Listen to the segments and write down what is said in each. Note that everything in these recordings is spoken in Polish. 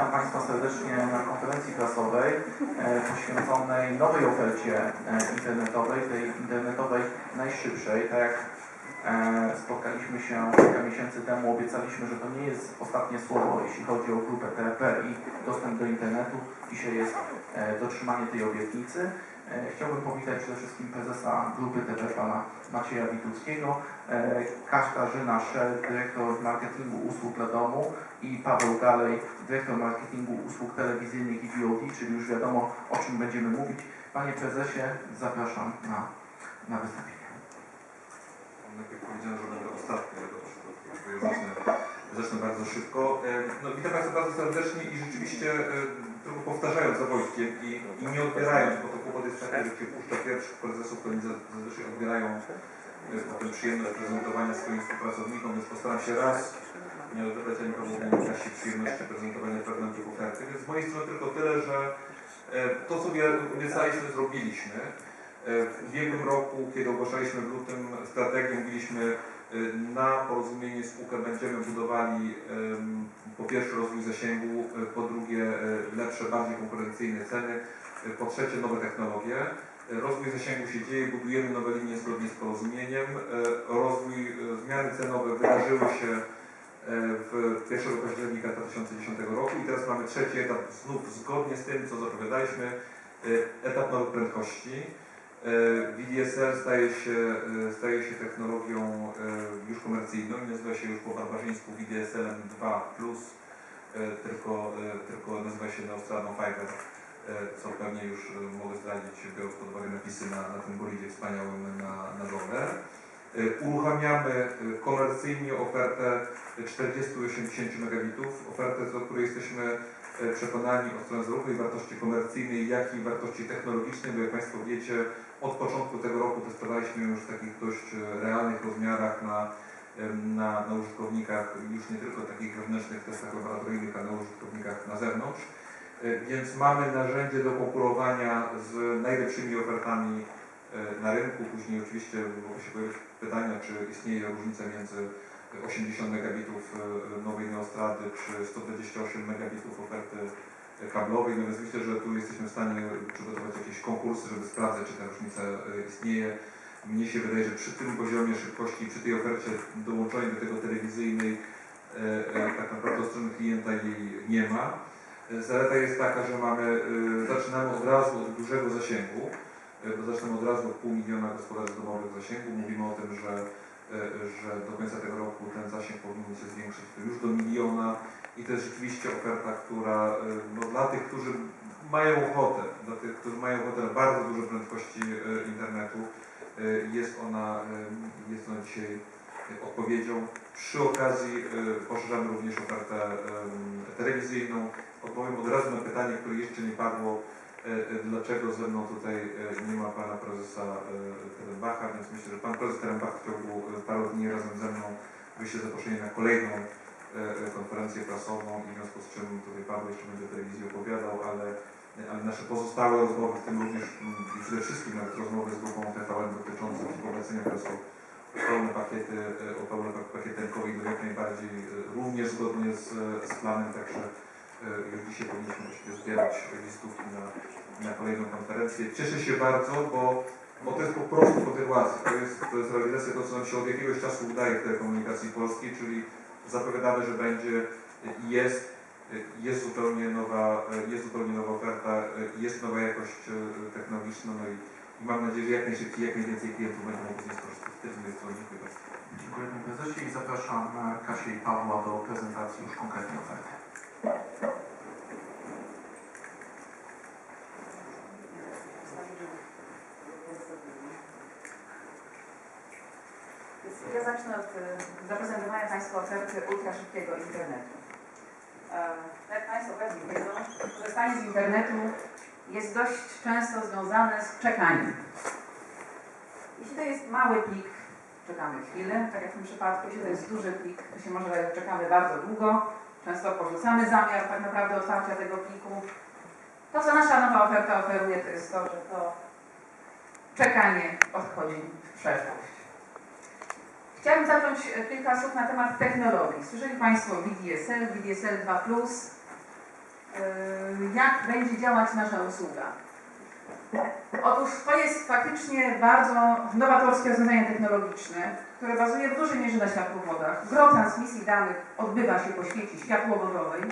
Witam Państwa serdecznie na konferencji prasowej e, poświęconej nowej ofercie e, internetowej, tej internetowej najszybszej. Tak jak e, spotkaliśmy się kilka miesięcy temu, obiecaliśmy, że to nie jest ostatnie słowo, jeśli chodzi o grupę TRP i dostęp do internetu. Dzisiaj jest dotrzymanie tej obietnicy. E, Chciałbym powitać przede wszystkim prezesa grupy TP, pana Macieja Wituckiego, e, Katarzyna Szel, dyrektor marketingu usług dla domu i Paweł Galej, dyrektor marketingu usług telewizyjnych i VOD, czyli już wiadomo o czym będziemy mówić. Panie prezesie, zapraszam na, na wystąpienie. Najpierw powiedziałem, że będę ostatni, ale to próbuję zacznę, zacznę bardzo szybko. No, witam Państwa bardzo serdecznie i rzeczywiście trochę powtarzając za Wojtkiem i, i nie odbierając, bo to kłopot jest taki, że się puszcza pierwszych prezesów, to oni za- zazwyczaj odbierają potem przyjemność prezentowania swoim współpracownikom, więc postaram się raz nie odebrać ani Pawłowi Kaści przyjemności prezentowania fragmentów oferty. Więc z mojej strony tylko tyle, że to, co obiecaliśmy, zrobiliśmy. E, W ubiegłym roku, kiedy ogłaszaliśmy w lutym strategię, mówiliśmy na porozumienie UKE będziemy budowali po pierwsze rozwój zasięgu, e, po drugie e, lepsze, bardziej konkurencyjne ceny, e, po trzecie nowe technologie. E, Rozwój zasięgu się dzieje, budujemy nowe linie zgodnie z porozumieniem. E, Rozwój, e, zmiany cenowe wydarzyły się e, w 1 października 2010 roku i teraz mamy trzeci etap znów zgodnie z tym, co zapowiadaliśmy, e, etap nowych prędkości. E, VDSL staje się, e, staje się technologią e, już komercyjną i nazywa się już po barbarzyńsku VDSL 2+, e, tylko, tylko nazywa się Neostrano Fiber, co pewnie już mogę zdradzić, biorąc pod uwagę napisy na, na tym bolidzie wspaniałym na, na dole. Uruchamiamy komercyjnie ofertę 40-80 megabitów, ofertę, do której jesteśmy przekonani od strony zarówno wartości komercyjnej, jak i wartości technologicznej, bo jak Państwo wiecie, od początku tego roku testowaliśmy już w takich dość e, realnych rozmiarach na, na, na użytkownikach, już nie tylko takich wewnętrznych testach laboratoryjnych, ale na użytkownikach na zewnątrz. E, Więc mamy narzędzie do konkurowania z najlepszymi ofertami e, na rynku. Później oczywiście mogą się pojawić pytania, czy istnieje różnica między 80 megabitów nowej Neostrady czy 128 megabitów oferty kablowej. Więc myślę, że tu jesteśmy w stanie przygotować jakieś konkursy, żeby sprawdzać, czy ta różnica e, istnieje. Mnie się wydaje, że przy tym poziomie szybkości, przy tej ofercie dołączonej do tego telewizyjnej, e, e, tak naprawdę od strony klienta jej nie ma. Zaleta jest taka, że mamy, zaczynamy od razu od dużego zasięgu, bo zaczynamy od razu od pół miliona gospodarstw domowych zasięgu. Mówimy o tym, że, że do końca tego roku ten zasięg powinien się zwiększyć już do miliona i to jest rzeczywiście oferta, która e, no, dla tych, którzy mają ochotę, dla tych, którzy mają ochotę na bardzo duże prędkości e, internetu, e, jest ona, e, jest ona dzisiaj odpowiedzią. Przy okazji e, poszerzamy również ofertę telewizyjną. Odpowiem od razu na pytanie, które jeszcze nie padło, e, e, dlaczego ze mną tutaj e, nie ma pana prezesa e, Terenbacha, więc myślę, że pan prezes Terenbach w ciągu e, paru dni razem ze mną wyśle zaproszenie na kolejną e, e, konferencję prasową i w związku z czym tutaj Paweł jeszcze będzie o telewizji opowiadał, ale, ale nasze pozostałe rozmowy, w tym również mm, i przede wszystkim nawet rozmowy z grupą TVN dotyczące współpracenia presą, o pełne pakiety, e, o pełne pak- pakiety rynkowe jak najbardziej e, również zgodnie z, z planem, także e, już dzisiaj powinniśmy właściwie zbierać listówki na, na kolejną konferencję. Cieszę się bardzo, bo, bo to jest po prostu kontynuacja, to jest, to jest realizacja tego, co nam się od jakiegoś czasu udaje w telekomunikacji polskiej, czyli zapowiadamy, że będzie i jest, e, jest zupełnie nowa, e, jest zupełnie nowa oferta, e, jest nowa jakość e, technologiczna, no i, i mam nadzieję, że jak najszybciej, jak najwięcej klientów będzie mogło z niej skorzystać. Dziękuję bardzo. Dziękuję panie prezesie i zapraszam e, Kasię i Pawła do prezentacji już konkretnej oferty. Więc Ja zacznę od e, zaprezentowania Państwu oferty ultraszybkiego internetu. E, Jak Państwo pewnie wiedzą, korzystanie z internetu jest dość często związane z czekaniem. Jeśli to jest mały plik, czekamy chwilę, tak jak w tym przypadku, jeśli to jest duży plik, to się może czekamy bardzo długo, często porzucamy zamiar tak naprawdę otwarcia tego pliku. To, co nasza nowa oferta oferuje, to jest to, że to czekanie odchodzi w przeszłość. Chciałabym zacząć e, kilka słów na temat technologii. Słyszeli Państwo VDSL, VDSL 2+. jak będzie działać nasza usługa. Otóż to jest faktycznie bardzo nowatorskie rozwiązanie technologiczne, które bazuje w dużej mierze na światłowodach. Gro transmisji danych odbywa się po sieci światłowodowej.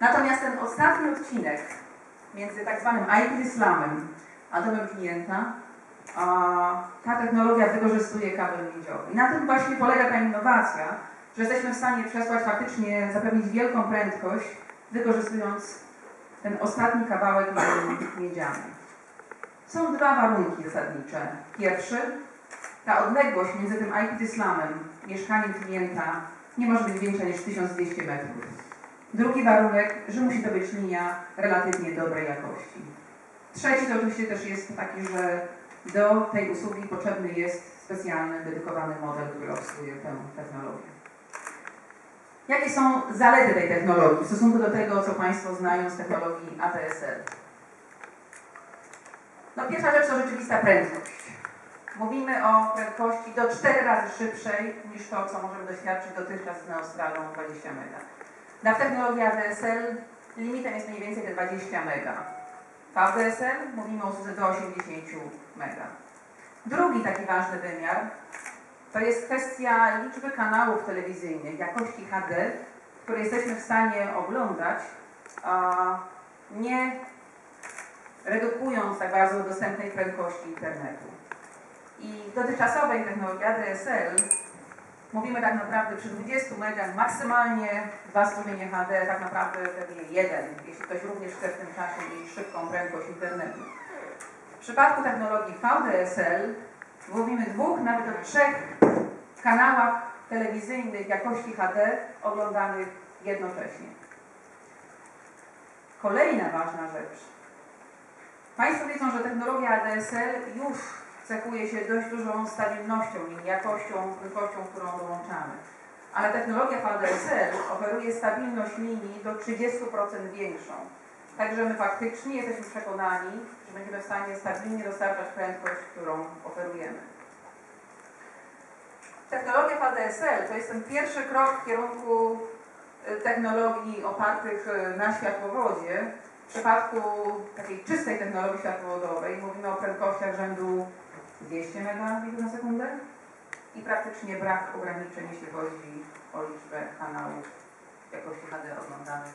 Natomiast ten ostatni odcinek między tak zwanym IP slamem a domem klienta, ta technologia wykorzystuje kabel miedziowy. Na tym właśnie polega ta innowacja, że jesteśmy w stanie przesłać faktycznie, zapewnić wielką prędkość, wykorzystując ten ostatni kawałek linii miedzianej. Są dwa warunki zasadnicze. Pierwszy, ta odległość między tym IP slamem, mieszkaniem klienta nie może być większa niż 1200 metrów. Drugi warunek, że musi to być linia relatywnie dobrej jakości. Trzeci to oczywiście też jest taki, że do tej usługi potrzebny jest specjalny, dedykowany model, który obsługuje tę technologię. Jakie są zalety tej technologii w stosunku do tego, co Państwo znają z technologii ATSL? No pierwsza rzecz to rzeczywista prędkość. Mówimy o prędkości do 4 razy szybszej niż to, co możemy doświadczyć dotychczas z Neostralą 20 MB. Dla technologii ADSL limitem jest mniej więcej te 20 MB. ADSL mówimy o do 80 MB. Drugi taki ważny wymiar to jest kwestia liczby kanałów telewizyjnych, jakości HD, które jesteśmy w stanie oglądać, nie redukując tak bardzo dostępnej prędkości internetu. I dotychczasowej technologii ADSL mówimy tak naprawdę przy 20 MB maksymalnie dwa strumienie HD, tak naprawdę pewnie jeden, jeśli ktoś również chce w tym czasie mieć szybką prędkość internetu. W przypadku technologii VDSL mówimy dwóch, nawet o trzech kanałach telewizyjnych jakości HD oglądanych jednocześnie. Kolejna ważna rzecz. Państwo wiedzą, że technologia ADSL już cechuje się dość dużą stabilnością i jakością, prędkością, którą dołączamy. Ale technologia VDSL oferuje stabilność linii do 30% większą. Także my faktycznie jesteśmy przekonani, że będziemy w stanie stabilnie dostarczać prędkość, którą oferujemy. Technologia VDSL to jest ten pierwszy krok w kierunku y, technologii opartych y, na światłowodzie. W przypadku takiej czystej technologii światłowodowej mówimy o prędkościach rzędu 200 Mbit na sekundę i praktycznie brak ograniczeń, jeśli chodzi o liczbę kanałów jakości HD oglądanych,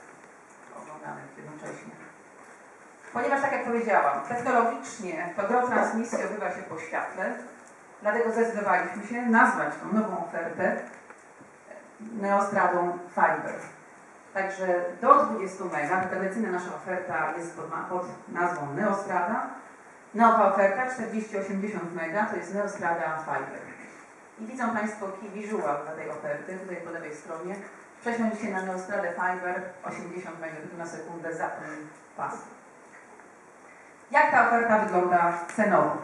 oglądanych jednocześnie. Ponieważ, tak jak powiedziałam, technologicznie to gro transmisji odbywa się po świetle, dlatego zdecydowaliśmy się nazwać tą nową ofertę Neostradą Fiber. Także do 20 MB, tradycyjna nasza oferta jest pod, pod nazwą Neostrada. Nowa oferta 4080 mega to jest Neostrada Fiber. I widzą Państwo wizual dla tej oferty, tutaj po lewej stronie. Przesiądź się na Neostradę Fiber 80 Mbps na sekundę za ten pas. Jak ta oferta wygląda cenowo?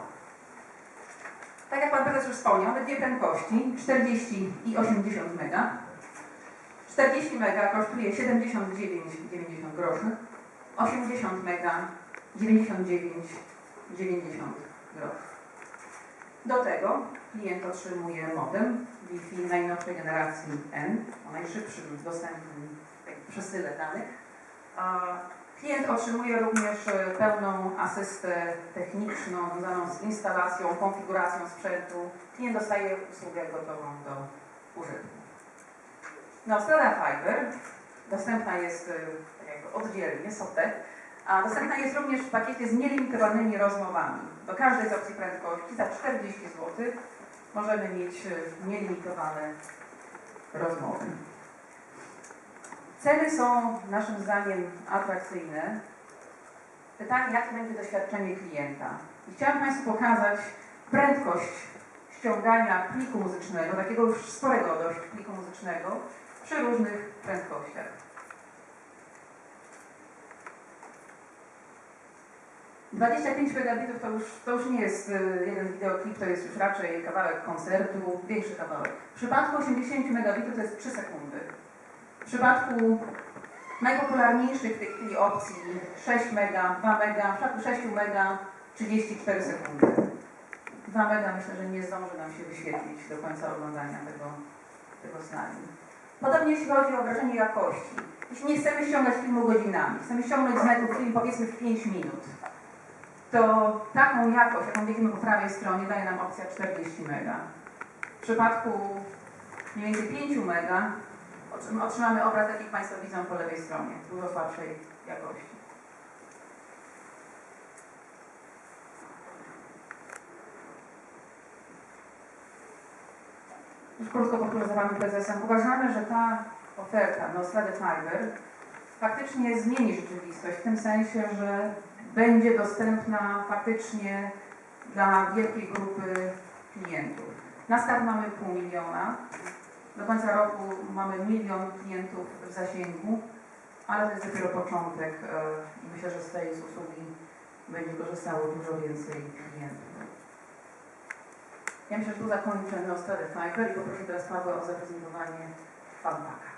Tak jak Pan Prezes już wspomniał, obydwie prędkości 40 i 80 mega. 40 mega kosztuje 79,90 groszy, 80 mega 99 90 groszy. Do tego klient otrzymuje modem Wi-Fi najnowszej generacji N, o najszybszym dostępnym przesyle danych. Klient otrzymuje również pełną asystę techniczną związaną z instalacją, konfiguracją sprzętu. Klient dostaje usługę gotową do użytku. Nostela Fiber dostępna jest e, tak jakby oddzielnie, SOTEC, a dostępna jest również w pakiecie z nielimitowanymi rozmowami. Do każdej z opcji prędkości za 40 zł możemy mieć e, nielimitowane rozmowy. Ceny są naszym zdaniem atrakcyjne. Pytanie, jakie będzie doświadczenie klienta. I chciałam Państwu pokazać prędkość ściągania pliku muzycznego, takiego już sporego dość pliku muzycznego, przy różnych prędkościach. Dwadzieścia pięć megabitów to już, to już nie jest y, jeden wideoklip, to jest już raczej kawałek koncertu, większy kawałek. W przypadku 80 megabitów to jest 3 sekundy. W przypadku najpopularniejszych w tej chwili opcji 6 mega, 2 mega, w przypadku 6 mega 34 sekundy. 2 mega myślę, że nie zdąży nam się wyświetlić do końca oglądania tego, tego slajdu. Podobnie jeśli chodzi o wrażenie jakości. jeśli nie chcemy ściągać filmu godzinami, chcemy ściągnąć z netu film powiedzmy w 5 minut, to taką jakość, jaką widzimy po prawej stronie, daje nam opcja 40 mega. W przypadku mniej więcej 5 mega otrzyma- otrzymamy obraz, taki jak Państwo widzą po lewej stronie, dużo słabszej jakości. Już krótko powtórzę za Panem Prezesem. Uważamy, że ta oferta Nostrady Fiber faktycznie zmieni rzeczywistość w tym sensie, że będzie dostępna faktycznie dla wielkiej grupy klientów. Na start mamy pół miliona, do końca roku mamy milion klientów w zasięgu, ale to jest dopiero początek e, i myślę, że z tej usługi będzie korzystało dużo więcej klientów. Ja myślę, że tu zakończę Nostrady Fiber i poproszę teraz Pawła o zaprezentowanie Fanpaka.